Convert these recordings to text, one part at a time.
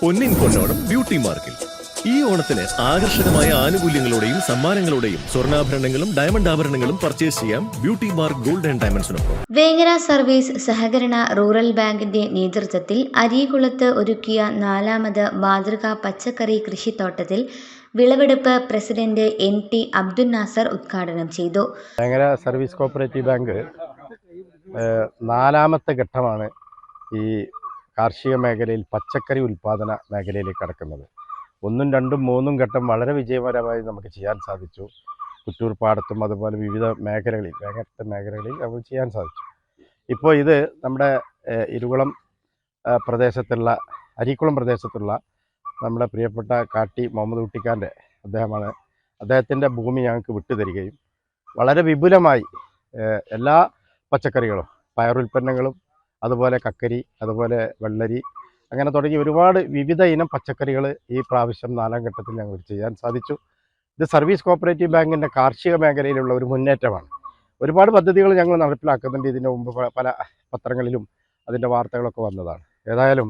പൊന്നിൻ പൊന്നോണം beauty മാർക്കിൽ. ഈ ഓണത്തിന് ആകർഷകമായ ആനുകൂല്യങ്ങളോടെയും സമ്മാനങ്ങളോടെയും സ്വർണാഭരണങ്ങളും ഡയമണ്ട് ആഭരണങ്ങളും പർച്ചേസ് ചെയ്യാം ബ്യൂട്ടി മാർക്ക് ഗോൾഡ് ആൻഡ് ഡയമണ്ട്സിനൊപ്പം. വേങ്ങര സർവീസ് സഹകരണ റൂറൽ ബാങ്കിന്റെ നേതൃത്വത്തിൽ അരീകുളത്ത് ഒരുക്കിയ നാലാമത് മാതൃകാ പച്ചക്കറി കൃഷിത്തോട്ടത്തിൽ വിളവെടുപ്പ് president N T Abdul Nasser ഉദ്ഘാടനം ചെയ്തു. വേങ്ങര സർവീസ് കോപ്പറേറ്റീവ് ബാങ്ക് നാലാമത്തെ ഘട്ടമാണ് ഈ കാർഷിക മേഖലയിൽ പച്ചക്കറി ഉൽപ്പാദന മേഖലയിലേക്ക് കടക്കുന്നത്. ഒന്നും രണ്ടും മൂന്നും ഘട്ടം വളരെ വിജയകരമായി നമുക്ക് ചെയ്യാൻ സാധിച്ചു. കുറ്റൂർ പാടത്തും അതുപോലെ വിവിധ മേഖലകളിൽ വേഗത്തെ മേഖലകളിൽ നമുക്ക് ചെയ്യാൻ സാധിച്ചു. ഇപ്പോൾ ഇത് നമ്മുടെ ഇരുകുളം പ്രദേശത്തുള്ള അരീക്കുളം പ്രദേശത്തുള്ള നമ്മുടെ പ്രിയപ്പെട്ട കാട്ടി മുഹമ്മദ് കുട്ടിക്കാന്റെ അദ്ദേഹമാണ്. അദ്ദേഹത്തിന്റെ ഭൂമി ഞങ്ങൾക്ക് വിട്ടുതരികയും വളരെ വിപുലമായി എല്ലാ പച്ചക്കറികളും പയറുൽപ്പന്നങ്ങളും അതുപോലെ കക്കരി അതുപോലെ വെള്ളരി അങ്ങനെ തുടങ്ങി ഒരുപാട് വിവിധ ഇനം പച്ചക്കറികൾ ഈ പ്രാവശ്യം നാലാം ഘട്ടത്തിൽ ഞങ്ങൾക്ക് ചെയ്യാൻ സാധിച്ചു. ഇത് സർവീസ് കോപ്പറേറ്റീവ് ബാങ്കിന്റെ കാർഷിക മേഖലയിലുള്ള ഒരു മുന്നേറ്റമാണ്. ഒരുപാട് പദ്ധതികൾ ഞങ്ങൾ നടപ്പിലാക്കുന്നുണ്ട്. ഇതിന്റെ മുമ്പ് പല പത്രങ്ങളിലും അതിന്റെ വാർത്തകളൊക്കെ വന്നതാണ്. ഏതായാലും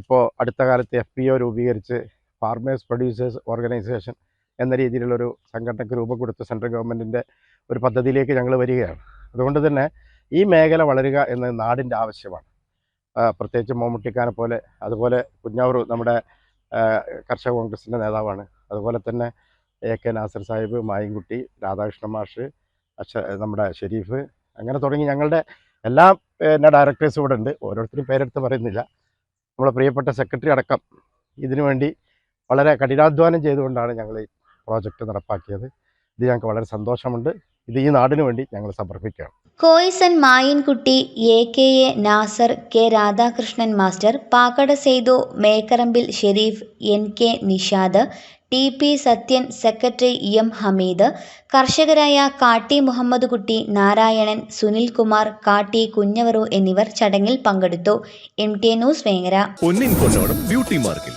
ഇപ്പോൾ അടുത്ത കാലത്ത് എഫ് പി ഒ രൂപീകരിച്ച് ഫാർമേഴ്സ് പ്രൊഡ്യൂസേഴ്സ് ഓർഗനൈസേഷൻ എന്ന രീതിയിലുള്ളൊരു സംഘടനയ്ക്ക് രൂപം കൊടുത്ത് സെൻട്രൽ ഗവൺമെന്റിന്റെ ഒരു പദ്ധതിയിലേക്ക് ഞങ്ങൾ വരികയാണ്. അതുകൊണ്ട് തന്നെ ഈ മേഖല വളരുക എന്നത് നാടിന്റെ ആവശ്യമാണ്. പ്രത്യേകിച്ച് മമ്മൂട്ടിക്കാനെ പോലെ അതുപോലെ കുഞ്ഞാവൂർ നമ്മുടെ കർഷക കോൺഗ്രസിന്റെ നേതാവാണ്. അതുപോലെ തന്നെ എ കെ നാസർ സാഹിബ് മായൻകുട്ടി രാധാകൃഷ്ണ മാഷ് നമ്മുടെ ഷെരീഫ് അങ്ങനെ തുടങ്ങി ഞങ്ങളുടെ എല്ലാ പിന്നെ ഡയറക്ടേഴ്സും ഇവിടെ ഉണ്ട്. ഓരോരുത്തരും പേരെടുത്ത് പറയുന്നില്ല. നമ്മുടെ പ്രിയപ്പെട്ട സെക്രട്ടറി അടക്കം ഇതിനു വേണ്ടി വളരെ കഠിനാധ്വാനം ചെയ്തുകൊണ്ടാണ് ഞങ്ങൾ ഈ പ്രോജക്റ്റ് നടപ്പാക്കിയത്. ഇത് ഞങ്ങൾക്ക് വളരെ സന്തോഷമുണ്ട്. ഇത് ഈ നാടിനു വേണ്ടി ഞങ്ങൾ സമർപ്പിക്കുകയാണ്. Koyisan Mayinkutty A K A Nasser K Radhakrishnan master Pakkada Saidu Mekkarambil Shareef N K Nishad T P Sathyan secretary M Hameed കർഷകരായ Katti Muhammad കുട്ടി നാരായണൻ സുനിൽകുമാർ കാട്ടി കുഞ്ഞവറു എന്നിവർ ചടങ്ങിൽ പങ്കെടുത്തു. M T news Vengara. Beauty മാർക്കിൽ.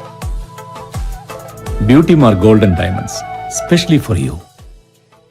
Mark Gold and Diamonds, specially for you.